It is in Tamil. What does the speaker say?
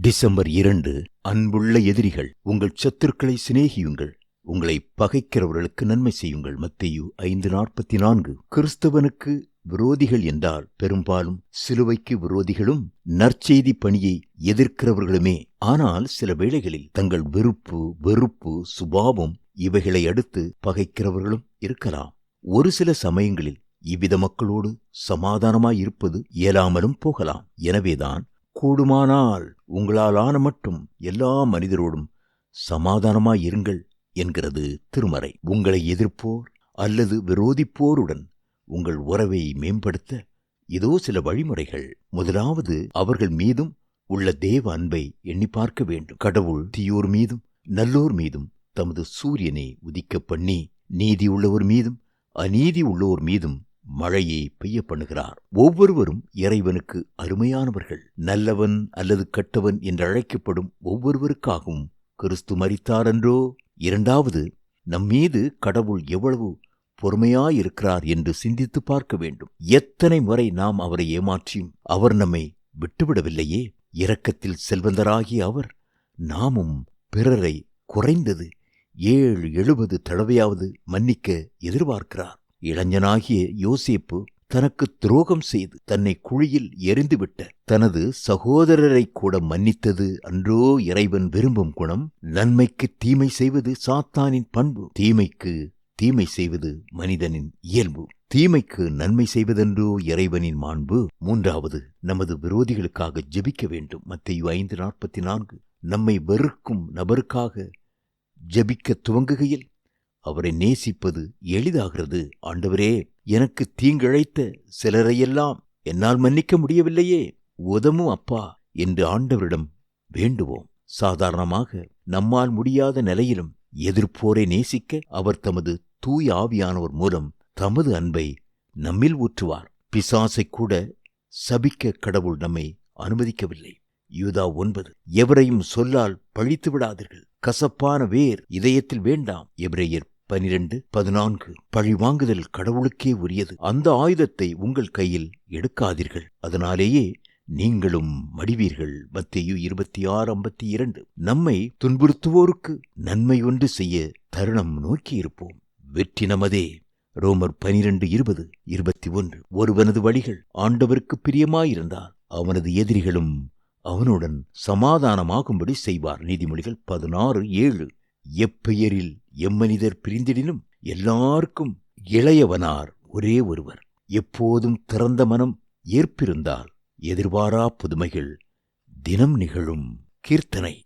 டிசம்பர் இரண்டு அன்புள்ள எதிரிகள் உங்கள் சத்துருக்களை சிநேகியுங்கள். உங்களை பகைக்கிறவர்களுக்கு நன்மை செய்யுங்கள். மத்தியு ஐந்து நாற்பத்தி நான்கு. கிறிஸ்தவனுக்கு விரோதிகள் என்றால் பெரும்பாலும் சிலுவைக்கு விரோதிகளும் நற்செய்தி பணியை எதிர்க்கிறவர்களுமே. ஆனால் சில வேளைகளில் தங்கள் வெறுப்பு வெறுப்பு சுபாவம் இவைகளை அடுத்து பகைக்கிறவர்களும் இருக்கலாம். ஒரு சில சமயங்களில் இவ்வித மக்களோடு சமாதானமாய் இருப்பது இயலாமலும் போகலாம். எனவேதான் கூடுமானால் உங்களாலான மட்டும் எல்லா மனிதரோடும் சமாதானமாய் இருங்கள் என்கிறது திருமறை. உங்களை எதிர்ப்போர் அல்லது விரோதிப்போருடன் உங்கள் உறவை மேம்படுத்த இதோ சில வழிமுறைகள். முதலாவது அவர்கள் மீதும் உள்ள தேவ அன்பை எண்ணி பார்க்க வேண்டும். கடவுள் தீயோர் மீதும் நல்லோர் மீதும் தமது சூரியனை உதிக்க பண்ணி நீதி உள்ளவர் மீதும் அநீதி உள்ளோர் மீதும் மழையை பெய்ய பண்ணுகிறார். ஒவ்வொருவரும் இறைவனுக்கு அருமையானவர்கள். நல்லவன் அல்லது கெட்டவன் என்று அழைக்கப்படும் ஒவ்வொருவருக்காகவும் கிறிஸ்து மரித்தாரன்றோ? இரண்டாவது நம்மீது கடவுள் எவ்வளவு பொறுமையாயிருக்கிறார் என்று சிந்தித்து பார்க்க வேண்டும். எத்தனை முறை நாம் அவரை ஏமாற்றியும் அவர் நம்மை விட்டுவிடவில்லையே? இரக்கத்தில் செல்வந்தராகிய அவர் நாமும் பிறரை குறைந்தது ஏழு எழுபது தடவையாவது மன்னிக்க எதிர்பார்க்கிறார். இளைஞனாகிய யோசேப்பு தனக்கு துரோகம் செய்து தன்னை குழியில் எரிந்துவிட்ட தனது சகோதரரை கூட மன்னித்தது அன்றோ இறைவன் விரும்பும் குணம் நன்மைக்கு தீமை செய்வது சாத்தானின் பண்பு. தீமைக்கு தீமை செய்வது மனிதனின் இயல்பு. தீமைக்கு நன்மை செய்வதென்றோ இறைவனின் மாண்பு. மூன்றாவது நமது விரோதிகளுக்காக ஜெபிக்க வேண்டும். மத்திய ஐந்து நாற்பத்தி நான்கு நம்மை வெறுக்கும் நபருக்காக ஜெபிக்க துவங்குகையில் அவரை நேசிப்பது எளிதாகிறது. ஆண்டவரே எனக்கு தீங்கிழைத்த சிலரையெல்லாம் என்னால் மன்னிக்க முடியவில்லையே. உதமும் அப்பா என்று ஆண்டவரிடம் வேண்டுவோம். சாதாரணமாக நம்மால் முடியாத நிலையிலும் எதிர்ப்போரை நேசிக்க அவர் தமது தூய் ஆவியானவர் மூலம் தமது அன்பை நம்மில் ஊற்றுவார். பிசாசை கூட சபிக்க கடவுள் நம்மை அனுமதிக்கவில்லை. யூதா ஒன்பது எவரையும் சொல்லால் பழித்து விடாதீர்கள் கசப்பான வேர் இதயத்தில் வேண்டாம். எபிரேயர் பனிரெண்டு பதினான்கு. பழி வாங்குதல் கடவுளுக்கே உரியது. அந்த ஆயுதத்தை உங்கள் கையில் எடுக்காதீர்கள். அதனாலேயே நீங்களும் மடிவீர்கள். மத்தேயு இருபத்தி ஆறு ஐம்பத்தி இரண்டு நம்மை துன்புறுத்துவோருக்கு நன்மை ஒன்று செய்ய தருணம் நோக்கியிருப்போம். வெற்றி நமதே. ரோமர் பனிரெண்டு இருபது இருபத்தி ஒன்று ஒருவனது வழிகள் ஆண்டவருக்கு பிரியமாயிருந்தால் அவனது எதிரிகளும் அவனுடன் சமாதானமாகும்படி செய்வார். நீதிமொழிகள் பதினாறு ஏழு. எப்பெயரில் எம்மனிதர் பிரிந்திடினும் எல்லாருக்கும் இளையவனார் ஒரே ஒருவர். எப்போதும் திறந்த மனம் ஏற்பிருந்தால் எதிர்பாரா புதுமைகள் தினம் நிகழும் கீர்த்தனை.